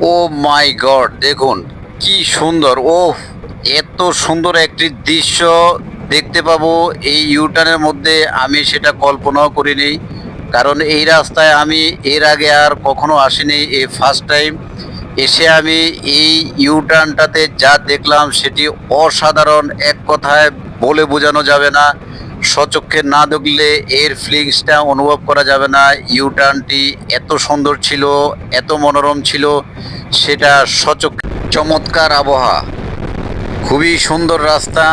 ও মাই god, দেখুন, কি সুন্দর ও এত সুন্দর একটি দৃশ্য দেখতে পাবো। এই ইউটার্নের মধ্যে আমি সেটা কল্পনাও করিনি, কারণ এই রাস্তায় আমি এর আগে আর কখনো আসিনি, এই ফার্স্ট টাইম এসে আমি এই ইউটার্নটাতে যা দেখলাম সেটি অসাধারণ, এক কথায় বলে বোঝানো যাবে না। সচক্ষে না দেখলে এর ফিলিংসটা অনুভব করা যাবে না। ইউটার্নটি এত সুন্দর ছিল, এত মনোরম ছিল, সেটা সচক চমৎকার আবহাওয়া। খুবই সুন্দর রাস্তা,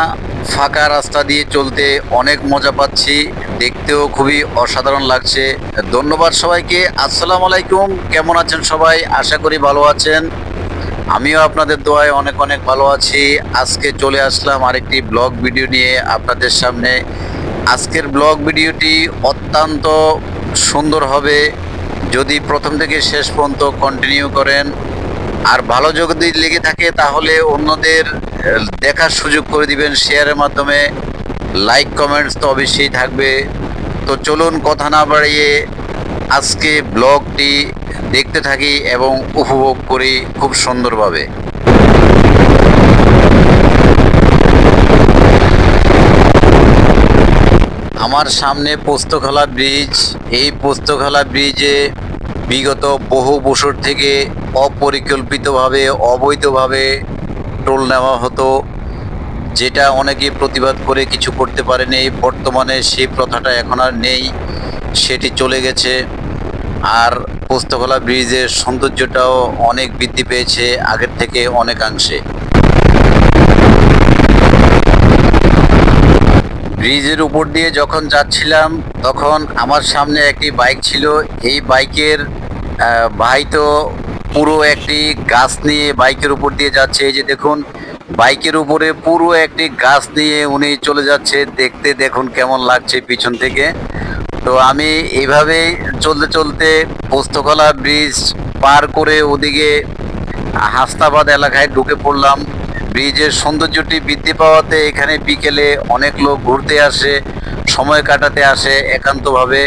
ফাঁকা রাস্তা দিয়ে চলতে অনেক মজা পাচ্ছি। দেখতেও খুবই অসাধারণ লাগছে। ধন্যবাদ সবাইকে। আসসালামু আলাইকুম। কেমন আছেন সবাই? আশা করি ভালো আছেন। আমিও আপনাদের দোয়ায় অনেক অনেক ভালো আছি। আজকে চলে আসলাম আরেকটি ব্লগ ভিডিও নিয়ে আপনাদের সামনে। আজকের ব্লগ ভিডিওটি অত্যন্ত সুন্দর হবে। যদি প্রথম থেকে শেষ পর্যন্ত কন্টিনিউ করেন, আর ভালো যদি লেগে থাকে, তাহলে অন্যদের দেখার সুযোগ করে দিবেন শেয়ারের মাধ্যমে। লাইক কমেন্টস তো অবশ্যই থাকবে। তো চলুন কথা না বাড়িয়ে আজকে ব্লগটি দেখতে থাকি এবং উপভোগ করি খুব সুন্দরভাবে। আমার সামনে পোস্তখলা ব্রিজ। এই পোস্তখলা ব্রিজে বিগত বহু বছর থেকে অপরিকল্পিতভাবে, অবৈধভাবে টোল নেওয়া হতো, যেটা অনেকে প্রতিবাদ করে কিছু করতে পারেনি। বর্তমানে সেই প্রথাটা এখন আর নেই, সেটি চলে গেছে। আর পোস্তখলা ব্রিজের সৌন্দর্যটাও অনেক বৃদ্ধি পেয়েছে আগের থেকে অনেকাংশে। ব্রিজের উপর দিয়ে যখন যাচ্ছিলাম, তখন আমার সামনে একটি বাইক ছিল। এই বাইকের ভাই তো পুরো একটি গাছ নিয়ে বাইকের উপর দিয়ে যাচ্ছে। এই যে দেখুন, বাইকের উপরে পুরো একটি গাছ নিয়ে উনি চলে যাচ্ছে। দেখতে দেখুন কেমন লাগছে পিছন থেকে। তো আমি এইভাবেই চলতে চলতে পোস্তকলা ব্রিজ পার করে ওদিকে হাস্তাবাদ এলাকায় ঢুকে পড়লাম। ব্রিজের সৌন্দর্যটি বৃদ্ধি পাওয়াতে এখানে বিকেলে অনেক লোক ঘুরতে আসে, সময় কাটাতে আসে একান্তভাবে।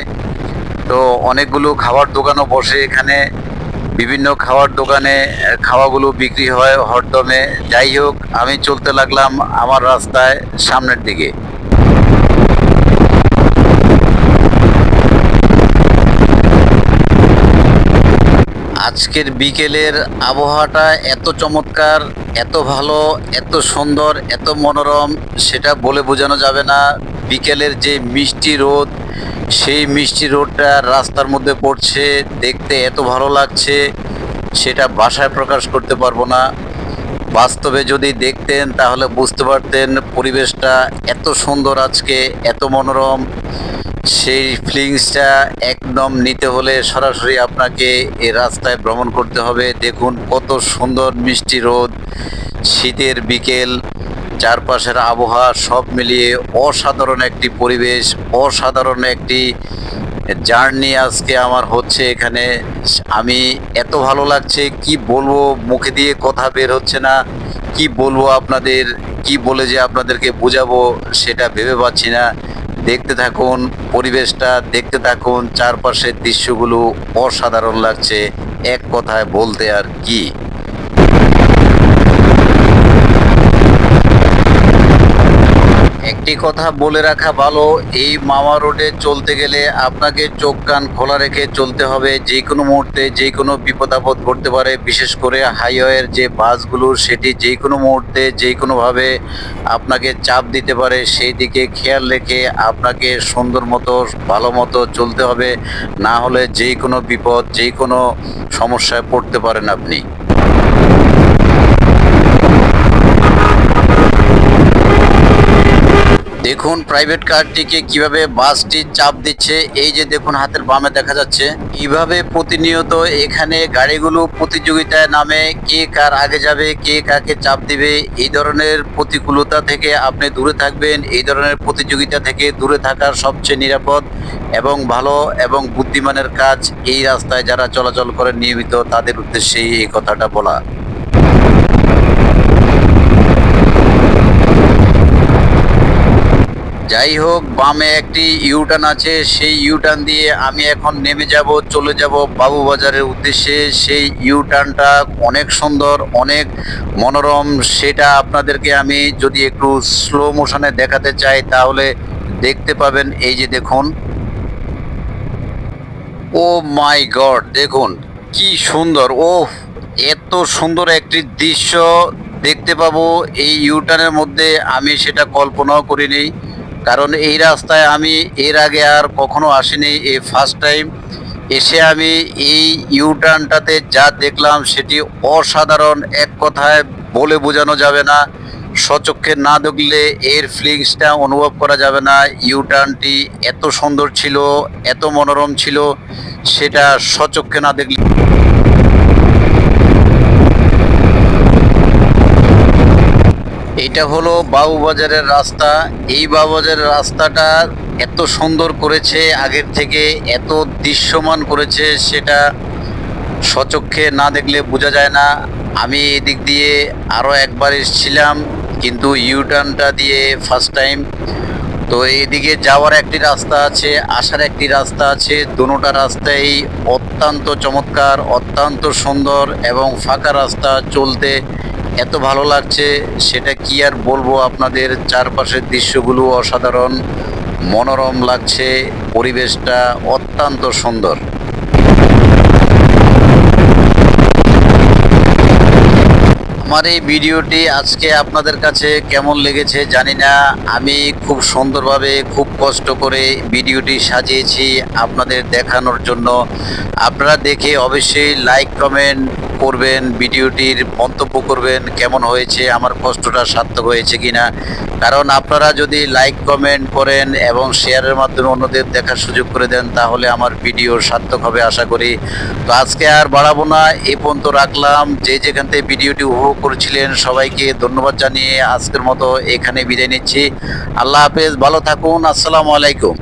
তো অনেকগুলো খাবার দোকানও বসে এখানে। বিভিন্ন খাবার দোকানে খাওয়াগুলো বিক্রি হয় হরদমে। যাই হোক, আমি চলতে লাগলাম আমার রাস্তায় সামনের দিকে। আজকের বিকেলের আবহাওয়াটা এত চমৎকার, এত ভালো, এত সুন্দর, এত মনোরম, সেটা বলে বোঝানো যাবে না। বিকেলের যে মিষ্টি রোদ, সেই মিষ্টি রোদটা রাস্তার মধ্যে পড়ছে, দেখতে এত ভালো লাগছে, সেটা ভাষায় প্রকাশ করতে পারব না। বাস্তবে যদি দেখতেন, তাহলে বুঝতে পারতেন পরিবেশটা এত সুন্দর আজকে, এত মনোরম। সেই ফিলিংসটা একদম নিতে হলে সরাসরি আপনাকে এই রাস্তায় ভ্রমণ করতে হবে। দেখুন কত সুন্দর মিষ্টি রোদ, শীতের বিকেল, চারপাশের আবহাওয়া সব মিলিয়ে অসাধারণ একটি পরিবেশ, অসাধারণ একটি জার্নি আজকে আমার হচ্ছে এখানে। আমি এত ভালো লাগছে, কি বলব মুখে দিয়ে কথা বের হচ্ছে না। কি বলব আপনাদের, কি বলে যে আপনাদেরকে বোঝাবো সেটা ভেবে পাচ্ছি না। দেখতে থাকুন পরিবেশটা দেখতে থাকুন চারপাশের দৃশ্যগুলো অসাধারণ লাগছে। এক কথায় বলতে আর কি। একটি কথা বলে রাখা ভালো, এই মামা রোডে চলতে গেলে আপনাকে চোখ কান খোলা রেখে চলতে হবে। যে কোনো মুহূর্তে, যে কোনো বিপদ আপদ ঘটতে পারে, বিশেষ করে হাইওয়ের যে বাসগুলো, সেটি যে কোনো মুহূর্তে, যে কোনোভাবে আপনাকে চাপ দিতে পারে, সেই দিকে খেয়াল রেখে আপনাকে সুন্দর মতো, ভালো মতো চলতে হবে। না হলে যে কোনো বিপদ, যে কোনো সমস্যায় পড়তে পারেন আপনি। দেখুন প্রাইভেট কারটিকে কীভাবে বাসটি চাপ দিচ্ছে। এই যে দেখুন, হাতের বামে দেখা যাচ্ছে। এইভাবে প্রতিনিয়ত এখানে গাড়িগুলো প্রতিযোগিতায় নামে, কে কার আগে যাবে, কে কাকে চাপ দিবে, এই ধরনের প্রতিকূলতা থেকে আপনি দূরে থাকবেন, এই ধরনের প্রতিযোগিতা থেকে দূরে থাকার সবচেয়ে নিরাপদ এবং ভালো এবং বুদ্ধিমানের কাজ এই রাস্তায় যারা চলাচল করেন নিয়মিত, তাদের উদ্দেশ্যেই এই কথাটা বলা। যাই হোক, বামে একটি ইউটার্ন আছে। সেই ইউটার্ন দিয়ে আমি এখন নেমে যাব, চলে যাব বাবু বাজারের উদ্দেশ্যে। সেই ইউটার্নটা অনেক সুন্দর, অনেক মনোরম। সেটা আপনাদেরকে আমি যদি একটু স্লো মোশনে দেখাতে চাই, তাহলে দেখতে পাবেন। এই যে দেখুন। ও মাই গড, দেখুন, কি সুন্দর। ও এত সুন্দর একটি দৃশ্য দেখতে পাবো। এই ইউটার্নের মধ্যে আমি সেটা কল্পনাও করিনি। কারণ এই রাস্তায় আমি এর আগে আর কখনো আসিনি, এই ফার্স্ট টাইম এসে আমি এই ইউটার্নটাতে যা দেখলাম সেটি অসাধারণ, এক কথায় বলে বোঝানো যাবে না। সচক্ষে না দেখলে এর ফিলিংসটা অনুভব করা যাবে না। ইউটার্নটি এত সুন্দর ছিল, এত মনোরম ছিল, সেটা সচক্ষে না দেখলে এটা হলো বাবুবাজারের রাস্তা। এই বাবুবাজারের রাস্তাটা এত সুন্দর করেছে, আগের থেকে এত দৃশ্যমান করেছে, সেটা সচক্ষে না দেখলে বোঝা যায় না। আমি এদিক দিয়ে আরও একবার এসেছিলাম, কিন্তু ইউটার্নটা দিয়ে ফার্স্ট টাইম তো এদিকে যাওয়ার একটি রাস্তা আছে, আসার একটি রাস্তা আছে। দুটোটা রাস্তাই অত্যন্ত চমৎকার, অত্যন্ত সুন্দর এবং ফাঁকা রাস্তা চলতে এত ভালো লাগছে, সেটা কি আর বলব আপনাদের? চারপাশের দৃশ্যগুলো অসাধারণ, মনোরম লাগছে, পরিবেশটা অত্যন্ত সুন্দর। আমার এই ভিডিওটি আজকে আপনাদের কাছে কেমন লেগেছে জানি না, আমি খুব সুন্দরভাবে খুব কষ্ট করে ভিডিওটি সাজিয়েছি আপনাদের দেখানোর জন্য। আপনারা দেখে অবশ্যই লাইক কমেন্ট করবেন ভিডিওটির মন্তব্য করবেন, কেমন হয়েছে, আমার কষ্টটা সার্থক হয়েছে কিনা। কারণ আপনারা যদি লাইক, কমেন্ট করেন এবং শেয়ারের মাধ্যমে অন্যদের দেখার সুযোগ করে দেন, তাহলে আমার ভিডিও সার্থক হবে আশা করি। তো আজকে আর বাড়াবো না, এ পর্যন্ত রাখলাম। যে যেখান থেকে ভিডিওটি উপভোগ করেছিলেন, সবাইকে ধন্যবাদ জানিয়ে আজকের মতো এখানে বিদায় নিচ্ছি। আল্লাহ হাফেজ, ভালো থাকুন, আসসালামু আলাইকুম।